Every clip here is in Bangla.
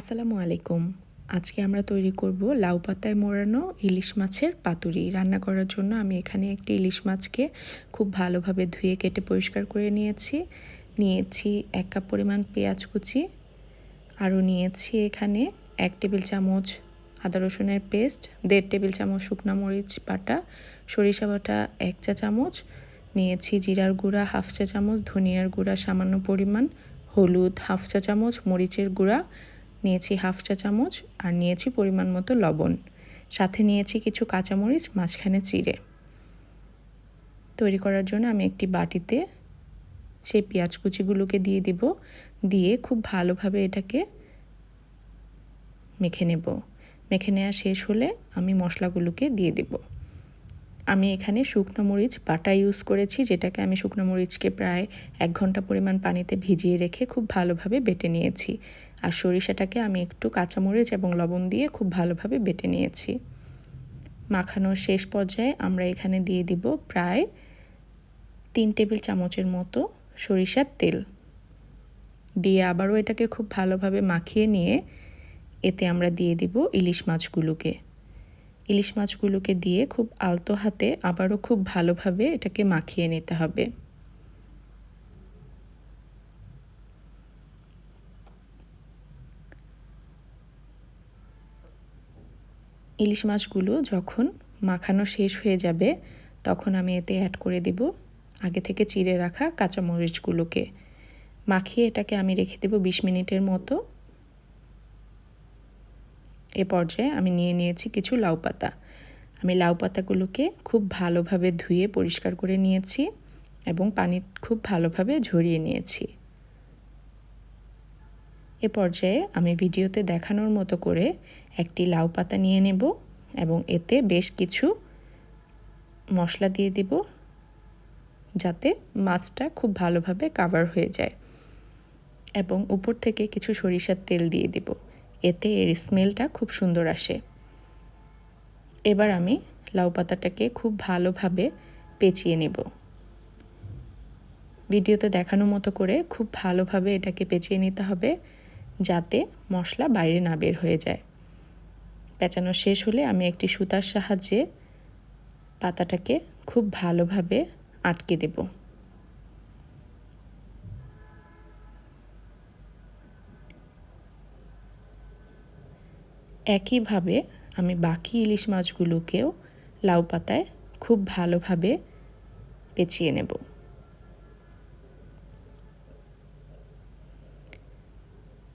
আসসালামু আলাইকুম। আজকে আমরা তৈরি করব লাউ পাতায় মোড়ানো ইলিশ মাছের পাতুরি। রান্না করার জন্য আমি এখানে একটি ইলিশ মাছকে খুব ভালোভাবে ধুয়ে, কেটে পরিষ্কার করে নিয়েছি। নিয়েছি এক কাপ পরিমাণ পেঁয়াজ কুচি আরও নিয়েছি এখানে এক টেবিল চামচ আদা রসুনের পেস্ট, দেড় টেবিল চামচ শুকনা মরিচ বাটা, সরিষা বাটা এক চা চামচ, নিয়েছি জিরার গুঁড়া হাফ চা চামচ, ধনিয়ার গুঁড়া সামান্য পরিমাণ, হলুদ হাফ চা চামচ, মরিচের গুঁড়া নিয়েছি হাফ চা চামচ আর নিয়েছি পরিমাণ মতো লবণ। সাথে নিয়েছি কিছু কাঁচামরিচ, মাঝখানে চিড়ে। তৈরি করার জন্য আমি একটি বাটিতে সেই পেঁয়াজ কুচিগুলোকে দিয়ে দিব। দিয়ে খুব ভালোভাবে এটাকে মেখে নেব। মেখে নেওয়া শেষ হলে আমি মশলাগুলোকে দিয়ে দেব। আমি এখানে শুকনো মরিচ বাটা ইউজ করেছি, যেটাকে আমি শুকনো মরিচকে প্রায় এক ঘণ্টা পরিমাণ পানিতে ভিজিয়ে রেখে খুব ভালোভাবে বেটে নিয়েছি। আর সরিষাটাকে আমি একটু কাঁচামরিচ এবং লবণ দিয়ে খুব ভালোভাবে বেটে নিয়েছি। মাখানোর শেষ পর্যায়ে আমরা এখানে দিয়ে দিব প্রায় তিন টেবিল চামচের মতো সরিষার তেল। দিয়ে আবারও এটাকে খুব ভালোভাবে মাখিয়ে নিয়ে এতে আমরা দিয়ে দিব ইলিশ মাছগুলোকে। ইলিশ মাছগুলোকে দিয়ে খুব আলতো হাতে আবারও খুব ভালোভাবে এটাকে মাখিয়ে নিতে হবে। ইলিশ মাছগুলো যখন মাখানো শেষ হয়ে যাবে, তখন আমি এতে অ্যাড করে দেব আগে থেকে চিড়ে রাখা কাঁচামরিচগুলোকে। মাখিয়ে এটাকে আমি রেখে দেব বিশ মিনিটের মতো। এ পর্যায়ে আমি নিয়ে নিয়েছি কিছু লাউ পাতা। আমি লাউ পাতাগুলোকে খুব ভালোভাবে ধুয়ে পরিষ্কার করে নিয়েছি এবং পানি খুব ভালোভাবে ঝরিয়ে নিয়েছি। এ পর্যায়ে আমি ভিডিওতে দেখানোর মতো করে একটি লাউ পাতা নিয়ে নেব এবং এতে বেশ কিছু মশলা দিয়ে দিব যাতে মাছটা খুব ভালোভাবে কাভার হয়ে যায় এবং উপর থেকে কিছু সরিষার তেল দিয়ে দিব। এতে এর স্মেলটা খুব সুন্দর আসে। এবার আমি লাউ পাতাটাকে খুব ভালোভাবে পেঁচিয়ে নেব। ভিডিওতে দেখানো মতো করে খুব ভালোভাবে এটাকে পেঁচিয়ে নিতে হবে। যাতে মশলা বাইরে না বের হয়ে যায়। পেঁচানো শেষ হলে আমি একটি সুতার সাহায্যে পাতাটাকে খুব ভালোভাবে আটকে দেব। একইভাবে আমি বাকি ইলিশ মাছগুলোকেও লাউ পাতায় খুব ভালোভাবে পেঁচিয়ে নেব।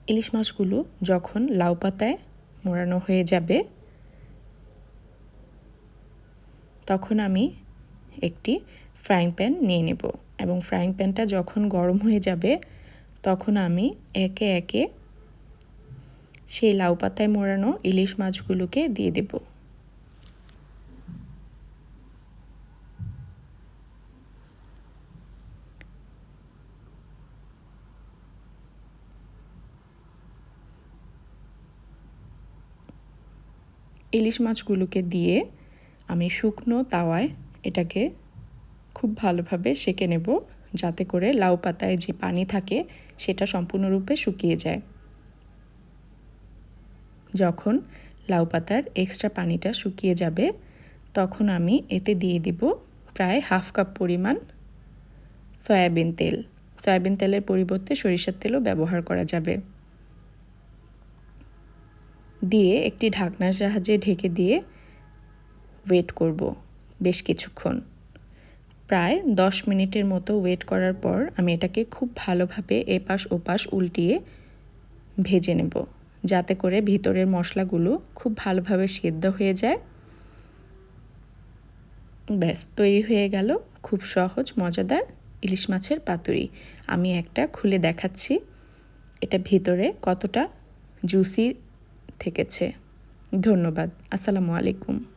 ইলিশ মাছগুলো যখন লাউ পাতায় মোড়ানো হয়ে যাবে, তখন আমি একটি ফ্রাইং প্যান নিয়ে নেব। এবং ফ্রাইং প্যানটা যখন গরম হয়ে যাবে, তখন আমি একে একে সেই লাউ পাতায় মোড়ানো ইলিশ মাছগুলোকে দিয়ে দেবো। ইলিশ মাছগুলোকে দিয়ে আমি শুকনো তাওয়ায় এটাকে খুব ভালোভাবে সেঁকে নেব যাতে করে লাউ পাতায় যে পানি থাকে সেটা সম্পূর্ণরূপে শুকিয়ে যায়। যখন লাউ পাতার এক্সট্রা পানিটা শুকিয়ে যাবে, তখন আমি এতে দিয়ে দিব প্রায় হাফ কাপ পরিমাণ সয়াবিন তেল। সয়াবিন তেলের পরিবর্তে সরিষার তেলও ব্যবহার করা যাবে। দিয়ে একটি ঢাকনার সাহায্যে ঢেকে দিয়ে ওয়েট করব বেশ কিছুক্ষণ। প্রায় দশ মিনিটের মতো ওয়েট করার পর আমি এটাকে খুব ভালোভাবে এপাশ ওপাশ উল্টিয়ে ভেজে নেব, যাতে করে ভিতরের মশলাগুলো খুব ভালোভাবে সেদ্ধ হয়ে যায়। ব্যাস, তৈরি হয়ে গেল খুব সহজ, মজাদার ইলিশ মাছের পাতুরি। আমি একটা খুলে দেখাচ্ছি, এটা ভিতরে কতটা জুসি থেকেছে। ধন্যবাদ। আসসালামু আলাইকুম।